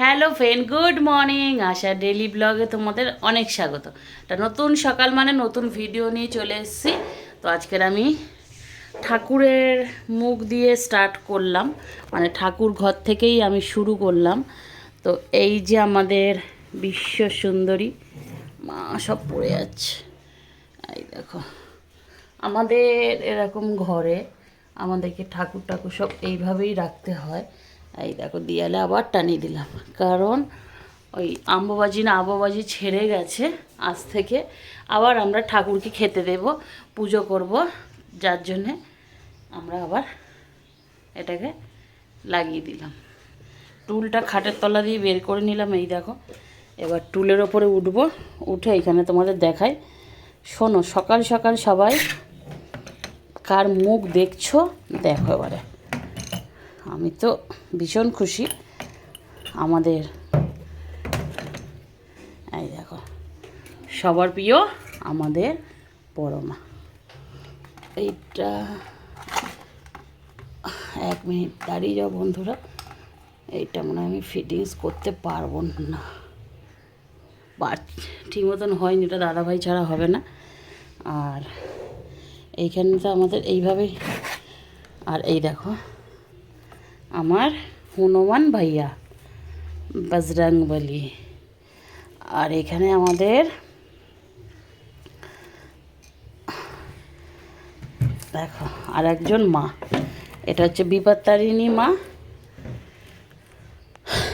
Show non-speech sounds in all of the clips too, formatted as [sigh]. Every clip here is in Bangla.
Hello friend, good morning. Asha daily ব্লগে তোমাদের অনেক স্বাগত। একটা নতুন সকাল মানে নতুন ভিডিও নিয়ে চলে এসেছি। তো আজকের আমি ঠাকুরের মুখ দিয়ে স্টার্ট করলাম। মানে ঠাকুর ঘর থেকেই আমি শুরু করলাম। তো এই যে আমাদের বিশ্ব সুন্দরী, মা সব পড়ে যাচ্ছে এই দেখো, আমাদের এরকম ঘরে আমাদেরকে ঠাকুর ঠাকুর সব এইভাবেই রাখতে হয়। এই দেখো দিয়ালে আবার টানিয়ে দিলাম। কারণ ওই আম্ববাজি না আম্ববাজি ছেড়ে গেছে, আজ থেকে আবার আমরা ঠাকুরকে খেতে দেব, পুজো করব, যার জন্যে আমরা আবার এটাকে লাগিয়ে দিলাম। টুলটা খাটের তলা দিয়ে বের করে নিলাম, এই দেখো। এবার টুলের ওপরে উঠবো, উঠে এখানে তোমাদের দেখাই। শোনো, সকাল সকাল সবাই কার মুখ দেখছ, দেখো এবারে। আমি তো ভীষণ খুশি। আমাদের এই দেখো, সবার প্রিয় আমাদের পরমা। এইটা এক মিনিট দাঁড়িয়ে যাও বন্ধুরা। এইটা মনে আমি ফিটিংস করতে পারব না। ঠিক মতন হয়নি এটা দাদাভাই ছাড়া হবে না। আর এইখানে তো আমাদের এইভাবেই, আর এই দেখো আমার হনুমান ভাইয়া, বজরং বলি। আর এখানে আমাদের দেখো আর একজন মা। এটা হচ্ছে বিপত্তারিণী মা।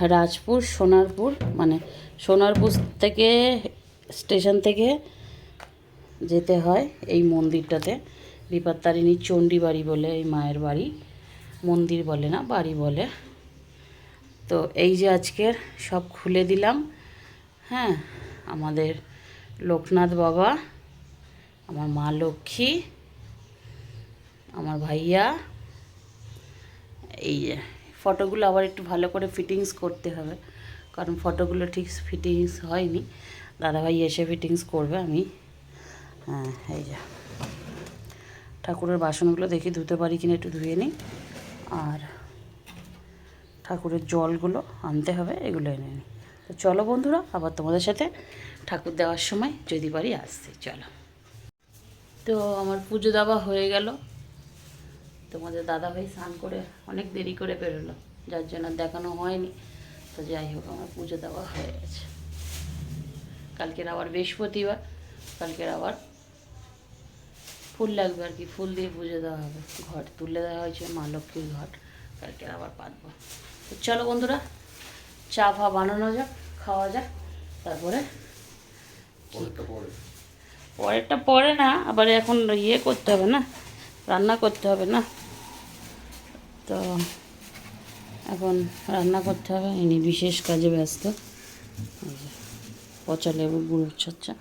রাজপুর, সোনারপুর মানে সোনারপুর থেকে, স্টেশন থেকে যেতে হয় এই মন্দিরটাতে। বিপত্তারিণী চণ্ডী বাড়ি বলে এই মায়ের বাড়ি। মন্দির বলে না, বাড়ি বলে। তো এই যে আজকের সব খুলে দিলাম। হ্যাঁ আমাদের লোকনাথ বাবা, আমার মা লক্ষ্মী, আমার ভাইয়া, এই যে ফটোগুলো আবার একটু ভালো করে ফিটিংস করতে হবে, কারণ ফটোগুলো ঠিক ফিটিংস হয়নি। দাদাভাই এসে ফিটিংস করবে, আমি হ্যাঁ এই যে। ঠাকুরের বাসনগুলো দেখি, ধুতে পারি কিনা একটু ধুয়ে নিই। আর ঠাকুরের জলগুলো আনতে হবে, এগুলো এনে নিই তো চলো বন্ধুরা, আবার তোমাদের সাথে ঠাকুর দেওয়ার সময় যদি পারি আসতে চলো। তো আমার পুজো দেওয়া হয়ে গেল। তোমাদের দাদাভাই স্নান করে অনেক দেরি করে বেরোলো, যার জন্য দেখানো হয়নি। তো যাই হোক, আমার পুজো দেওয়া হয়ে গেছে। কালকের আবার বৃহস্পতিবার, কালকের আবার ফুল লাগবে আর কি ফুল দিয়ে পুজো দেওয়া হবে ঘট তুলে দেওয়া হয়েছে মা লক্ষ্মীর ঘট কালকে আবার পাতবো। তো চলো বন্ধুরা চা ফা বানানো যাক খাওয়া যাক তারপরে পরেরটা পরে। না আবার এখন ইয়ে করতে হবে না রান্না করতে হবে না। তো এখন রান্না করতে হবে ইনি বিশেষ কাজে ব্যস্ত। পচা লেবু গুঁড়ো চচ্চা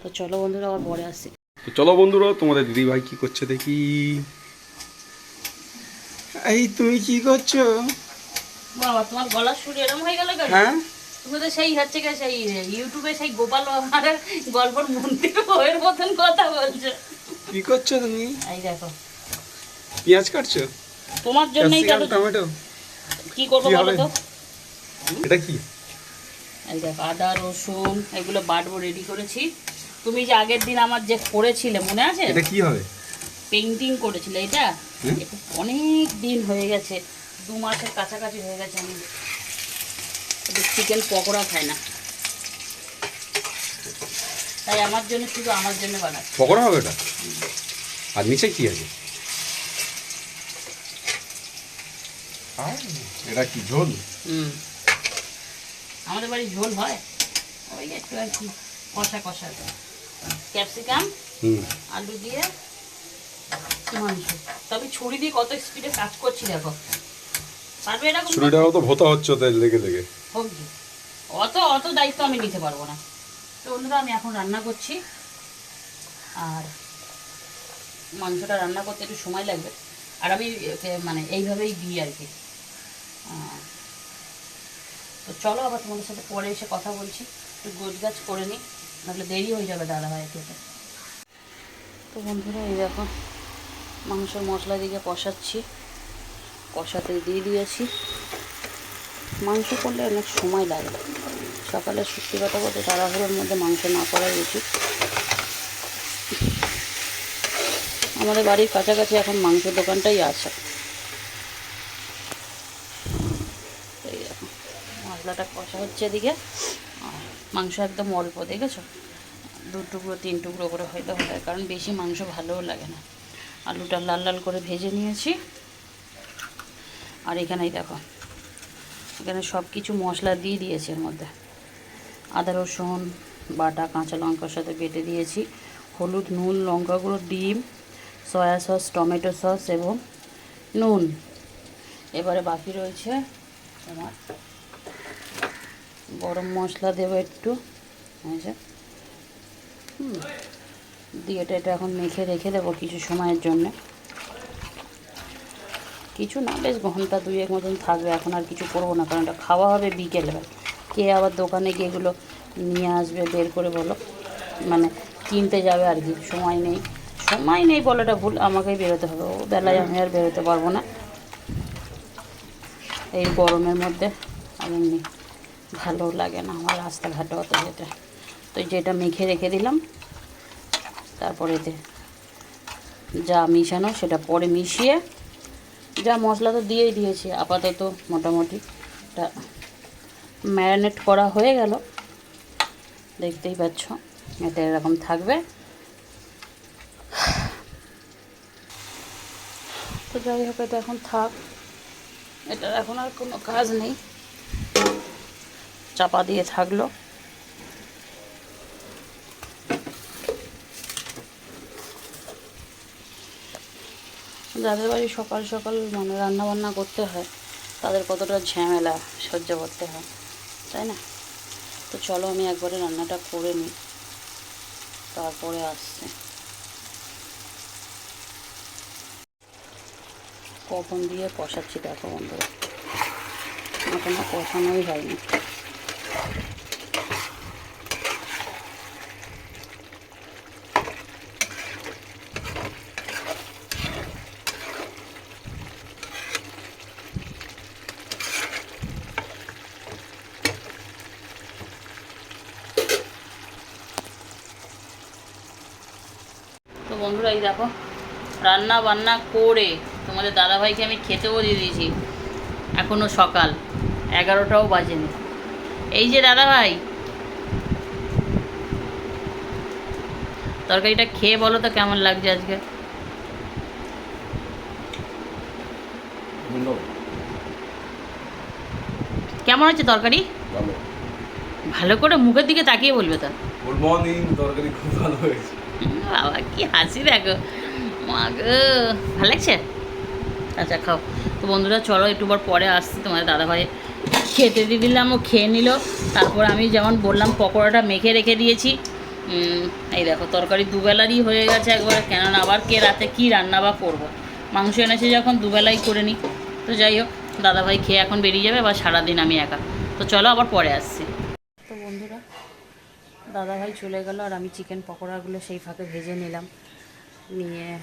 তো চলো বন্ধুরা আবার পরে আসি তো চলো বন্ধুরা তোমাদের দিদি ভাই কি করছে দেখি। এই তুমি কি করছ? বাবা তোমার গলার সুর এরম হয়ে গেল কেন? হ্যাঁ? তুমি তো সেই হচ্ছে কি সেই ইউটিউবে সেই গোপাল বাবার গল্পর মন্ত্রী বইয়ের মতন কথা বলছো। কি করছ তুমি? এই দেখো। পেঁয়াজ কাটছো? তোমার জন্যই কেন টমেটো? কি করব বলো তো? এটা কি? এই দেখো আদা রসুন এগুলো বাটবো রেডি করেছি। তুমি যে আগের দিন আমার যে করেছিলে মনে আছে? এটা কি হবে? পেন্টিং করেছিলে এটা? অনেক দিন হয়ে গেছে দু মাসের কাছাকাছি হয়ে গেছে আমি। চিকেন পকোড়া খাই না। তাই আমার জন্য শুধু আমার জন্য বানাচ্ছি। পকোড়া হবে এটা আর নিচে কি আছে? এটা কি ঝোল? হুম। আমাদের বাড়ি ঝোল হয়? ওই একটু আর কি কষা কষা। ক্যাপসিকাম আলু দিয়ে মাংস। তবে ছুরি দিয়ে কত স্পিডে কাজ করছি দেখো। পারবে এরকম? ছুরিটাও তো ভোতা হচ্ছে ওদের লেগে লেগে। হোক অত অত দায়িত্ব আমি নিতে পারব না। তো বন্ধুরা আমি এখন রান্না করছি। আর মাংসটা রান্না করতে একটু সময় লাগবে। আর আমি মানে এইভাবেই দিই আর কি। আহ, তো চলো আবার তোমাদের সাথে পরে এসে কথা বলছি। একটু গোছ গাছ করে নিই। নাহলে দেরি হয়ে যাবে দাদা ভাই খেতে। তো বন্ধুরা, এই দেখো, মাংসের মশলা দিকে কষাচ্ছি। কষাতে দিয়ে দিয়েছি। মাংস করলে অনেক সময় লাগে। সকালে সত্যি কথা বলতে তাড়াহুড়োর মধ্যে মাংস না করাই উচিত। আমাদের বাড়ির কাছাকাছি এখন মাংসের দোকানটাই আছে। এই দেখো, মশলাটা কষা হচ্ছে এদিকে। মাংস একদম অল্প, দেখেছ? দু টুকরো, তিন টুকরো করে হয়তো হয় কারণ বেশি মাংস ভালোও লাগে না। আলুটা লাল লাল করে ভেজে নিয়েছি। আর এখানেই দেখো, এখানে সব কিছু মশলা দিয়ে দিয়েছি এর মধ্যে। আদা, রসুন, বাটা, কাঁচা লঙ্কার সাথে বেটে দিয়েছি। হলুদ, নুন লঙ্কা গুঁড়ো ডিম, সয়া সস, টমেটো সস এবং নুন। এবারে বাকি রয়েছে তোমার গরম মশলা দেবো একটু। দিয়ে এটা এটা এখন মেখে রেখে দেবো কিছু সময়ের জন্যে। কিছু না, বেশ ঘণ্টা দুয়েক মতন থাকবে। এখন আর কিছু করব না, কারণ এটা খাওয়া হবে বিকেলবেলা কে আবার দোকানে গিয়ে এগুলো নিয়ে আসবে, বের করে বলো। মানে কিনতে যাবে আর কি। সময় নেই। সময় নেই বলাটা ভুল, আমাকেই বেরোতে হবে। ও বেলায় আমি আর বেরোতে পারব না। এই গরমের মধ্যে আমি ভালো লাগে না, আমার রাস্তাঘাটে অত যেতে। তো যেটা মেখে রেখে দিলাম। তারপরে এতে যা মিশানো সেটা পরে মিশিয়ে যা মশলা তো দিয়েই দিয়েছি, আপাতত মোটামুটি এটা ম্যারিনেট করা হয়ে গেল। দেখতেই পাচ্ছ, এটা এরকম থাকবে। তো যাই হোক, এটা এখন থাক। এটার এখন আর কোনো কাজ নেই। চাপা দিয়ে থাকল। যাদের বাড়ি সকাল সকাল মানে রান্নাবান্না করতে হয়, তাদের কতটা ঝামেলা সহ্য করতে হয়, তাই না? তো চলো আমি একবারে রান্নাটা করে নিই, তারপরে আসছে। কখন দিয়ে কষাচ্ছি দেখো বন্ধুরা। এখনও কষানোই হয়নি তো বন্ধুরা এই দেখো রান্না বান্না করে তোমাদের দাদাভাইকে আমি খেতেও দিয়ে দিয়েছি এখনও সকাল এগারোটাও বাজেনি। এই যে দাদাভাই তরকারিটা খেয়ে বলো তো কেমন লাগছে আজকে? কেমন হচ্ছে তরকারি? ভালো। ভালো করে মুখের দিকে তাকিয়ে বলবে তো। গুড মর্নিং তরকারি খুব ভালো হয়েছে। বাবা, কি হাসি দেখো। মা গো, ভালো লাগছে? আচ্ছা খাও। তো বন্ধুরা, চলো, একটু বার পরে আসছি তোমাদের দাদাভাই। খেতে দিয়ে দিলাম, ও খেয়ে নিল। তারপর আমি যেমন বললাম, পকোড়াটা মেখে রেখে দিয়েছি। এই দেখো, তরকারি দুবেলারই হয়ে গেছে একবার। কেননা, আবার কে রাতে কী রান্না বা করব? মাংস এনেছে যখন, দুবেলাই করে নিই তো যাই হোক, দাদাভাই খেয়ে এখন বেরিয়ে যাবে, আবার সারাদিন আমি একা। তো চলো, আবার পরে আসছি। দাদাভাই চলে গেল আর আমি চিকেন পকোড়াগুলো সেই ফাঁকে ভেজে নিলাম। নিয়ে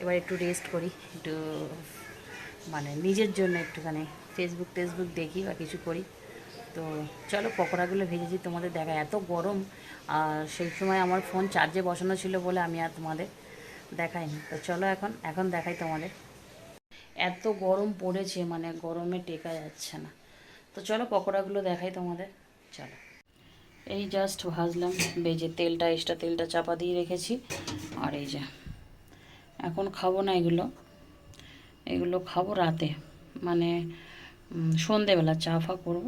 এবার একটু রেস্ট করি, একটু মানে নিজের জন্য একটুখানি ফেসবুক টেসবুক দেখি বা কিছু করি। তো চলো পকোড়াগুলো ভেজেছি, তোমাদের দেখা, এত গরম। আর সেই সময় আমার ফোন চার্জে বসানো ছিল বলে আমি আর তোমাদের দেখাইনি। তো চলো এখন এখন দেখাই তোমাদের। এত গরম পড়েছে মানে গরমে টেকা যাচ্ছে না। তো চলো পকোড়াগুলো দেখাই তোমাদের। চলো। এই জাস্ট ভাজলাম, বেজে তেলটা এক্সট্রা তেলটা চাপা দিয়ে রেখেছি। আর এই যে, এখন খাব না এগুলো। এগুলো খাব রাতে। মানে সন্ধেবেলা চা ফা করব।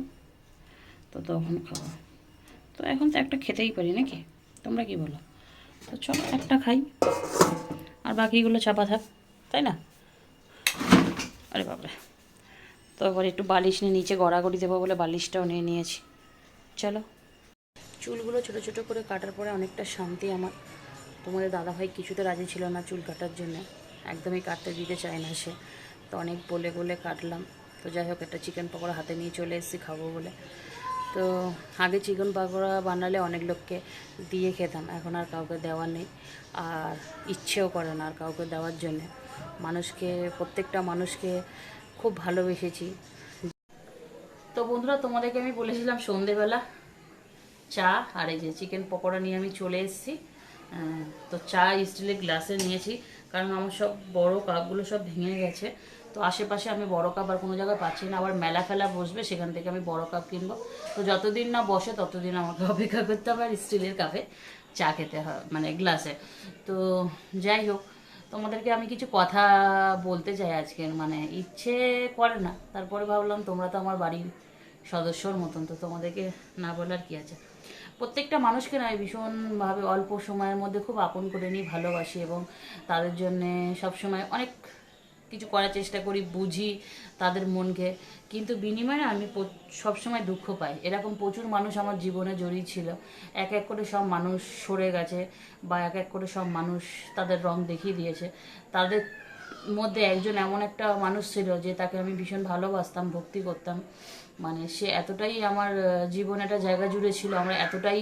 তো তখন খাব। তো এখন তো একটা খেতেই পারি নাকি? তোমরা কি বলো? তো চলো একটা খাই। আর বাকিগুলো চাপা থাক, তাই না? আরে বাপরে। তো এবার একটু বালিশ নিয়ে নিচে গড়াগড়ি দেবো বলে বালিশটাও নিয়ে নিয়েছি। চলো। চুলগুলো ছোট ছোট করে কাটার পরে অনেকটা শান্তি আমার। তোমাদের দাদাভাই কিছুতে রাজি ছিল না চুল কাটার জন্য। একদমই কাটতে দিতে চায় না সে। তো অনেক বলে বলে কাটলাম। তো যাই হোক, একটা চিকেন পকোড়া হাতে নিয়ে চলে এসেছি খাব বলে। তো আগে চিকেন পকোড়া বানালে অনেক লোককে দিয়ে খেতাম। এখন আর কাউকে দেওয়া নেই। আর ইচ্ছেও করে না আর কাউকে দেওয়ার জন্যে। মানুষকে, প্রত্যেকটা মানুষকে খুব ভালোবেসেছি। তো বন্ধুরা, তোমাদেরকে আমি বলেছিলাম সন্ধেবেলা চা আর এই যে চিকেন পকোড়া নিয়ে আমি চলে এসেছি। তো চা স্টিলের গ্লাসে নিয়েছি, কারণ আমার সব বড় কাপগুলো সব ভেঙে গেছে। তো আশেপাশে আমি বড় কাপ আর কোনো জায়গায় পাচ্ছি না, আবার মেলা ফেলা বসবে, সেখান থেকে আমি বড় কাপ কিনবো। তো যতদিন না বসে, ততদিন আমাকে [laughs] অপেক্ষা করতে হবে আর স্টিলের কাপে চা খেতে হয় মানে গ্লাসে। তো যাই হোক, তোমাদেরকে আমি কিছু কথা বলতে চাই আজকের মানে ইচ্ছে করে না। তারপরে ভাবলাম তোমরা তো আমার বাড়ির সদস্যর মতন, তো তোমাদেরকে না বলার কি আছে? প্রত্যেকটা মানুষকে না ভীষণভাবে অল্প সময়ের মধ্যে খুব আপন করে নিই ভালোবাসি এবং তাদের জন্যে সবসময় অনেক কিছু করার চেষ্টা করি, বুঝি তাদের মনকে। কিন্তু বিনিময়ে আমি সবসময় দুঃখ পাই। এরকম প্রচুর মানুষ আমার জীবনে জড়িয়ে ছিল। এক এক করে সব মানুষ সরে গেছে বা এক এক করে সব মানুষ তাদের রং দেখিয়ে দিয়েছে। তাদের মধ্যে একজন এমন একটা মানুষ ছিল যে তাকে আমি ভীষণ ভালোবাসতাম, ভক্তি করতাম। মানে সে এতটাই আমার জীবনে একটা জায়গা জুড়ে ছিল, আমরা এতটাই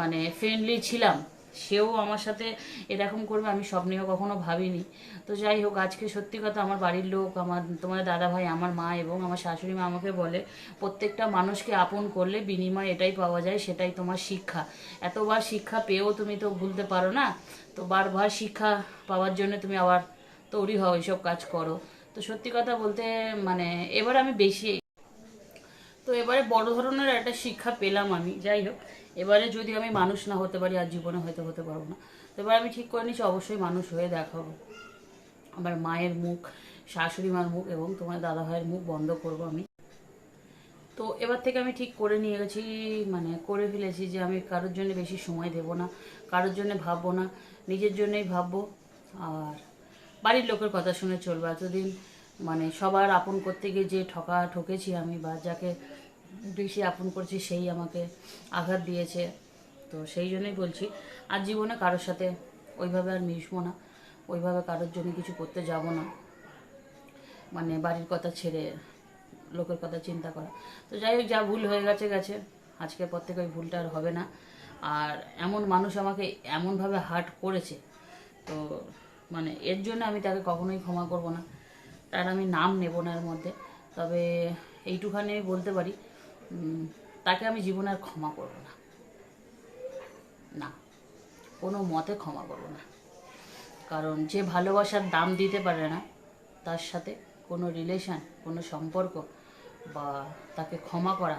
মানে ফ্রেন্ডলি ছিলাম, সেও আমার সাথে এরকম করবে আমি স্বপ্নেও কখনো ভাবিনি। তো যাই হোক, আজকে সত্যি কথা আমার বাড়ির লোক, আমার তোমার দাদা ভাই, আমার মা এবং আমার শাশুড়ি মা আমাকে বলে, প্রত্যেকটা মানুষকে আপন করলে বিনিময় এটাই পাওয়া যায়, সেটাই তোমার শিক্ষা। এতবার শিক্ষা পেয়েও তুমি তো ভুলতে পারো না, তো বারবার শিক্ষা পাওয়ার জন্য তুমি আবার তৈরি হও এইসব কাজ করো। তো সত্যি কথা বলতে মানে এবার আমি বেশি তো এবারে বড় ধরনের একটা শিক্ষা পেলাম আমি, যাই হোক। এবারে যদি আমি মানুষ না হতে পারি, আর জীবনে হয়তো হতে পারব না। তো এবার আমি ঠিক করে নিচ্ছি, অবশ্যই মানুষ হয়ে দেখাবো। আমার মায়ের মুখ, শাশুড়ি মার মুখ এবং তোমার দাদা ভাইয়ের মুখ বন্ধ করব আমি। তো এবার থেকে আমি ঠিক করে নিয়ে গেছি মানে করে ফেলেছি যে আমি কারোর জন্য বেশি সময় দেব না, কারোর জন্য ভাববো না, নিজের জন্যই ভাববো। আর বাড়ির লোকের কথা শুনে চলবো। এতদিন মানে সবার আপন করতে গিয়ে যে ঠকা ঠকেছি আমি বা যাকে বেশি আপন করছি সেই আমাকে আঘাত দিয়েছে। তো সেই জন্যই বলছি, আর জীবনে কারোর সাথে ওইভাবে আর মিশবো না, ওইভাবে কারোর জন্য কিছু করতে যাব না। মানে বাড়ির কথা ছেড়ে, লোকের কথা চিন্তা করা। তো যাই হোক, যা ভুল হয়ে গেছে গেছে। আজকের পর থেকে ওই ভুলটা আর হবে না। আর এমন মানুষ আমাকে এমনভাবে হার্ট করেছে, তো মানে এর জন্য আমি তাকে কখনোই ক্ষমা করব না। তার আমি নাম নেব না এর মধ্যে। তবে এইটুখানি আমি বলতে পারি তাকে আমি জীবনে আর ক্ষমা করব না। না, কোনো মতে ক্ষমা করব না। কারণ যে ভালোবাসার দাম দিতে পারে না, তার সাথে কোনো রিলেশন কোনো সম্পর্ক বা তাকে ক্ষমা করা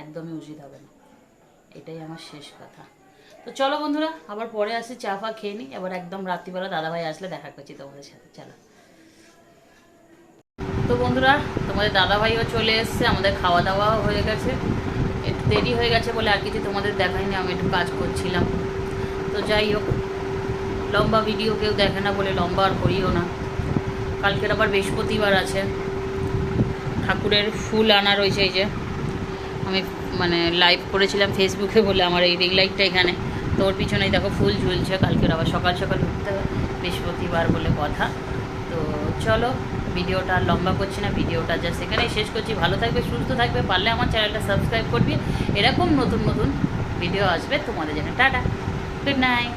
একদমই উচিত হবে না। এটাই আমার শেষ কথা। তো চলো বন্ধুরা, আবার পরে আসি চা ফা খেয়ে নিই এবার একদম রাত্রিবেলা দাদাভাই আসলে দেখা করছি তোমাদের সাথে। চলো। তো বন্ধুরা, তোমাদের দাদাভাইও চলে এসছে, আমাদের খাওয়া দাওয়াও হয়ে গেছে। একটু দেরি হয়ে গেছে বলে আর কিছু তোমাদের দেখাইনি, আমি একটু কাজ করছিলাম। তো যাই হোক, লম্বা ভিডিও কেউ দেখে না বলে লম্বা আর করিও না। কালকের আবার বৃহস্পতিবার আছে। ঠাকুরের ফুল আনা রয়েছে এই যে। আমি মানে লাইভ করেছিলাম ফেসবুকে বলে আমার এই রিং লাইটটা এখানে। তো ওর পিছনেই দেখো ফুল ঝুলছে, কালকের আবার সকাল সকাল উঠতে বৃহস্পতিবার বলে কথা। তো চলো ভিডিওটা, লম্বা করছি না, ভিডিওটা জাস্ট এখানেই শেষ করছি। ভালো থাকবে, সুস্থ থাকবে, পারলে আমার চ্যানেলটা সাবস্ক্রাইব করবে। এরকম নতুন নতুন ভিডিও আসবে তোমাদের জন্য। টাটা। Good night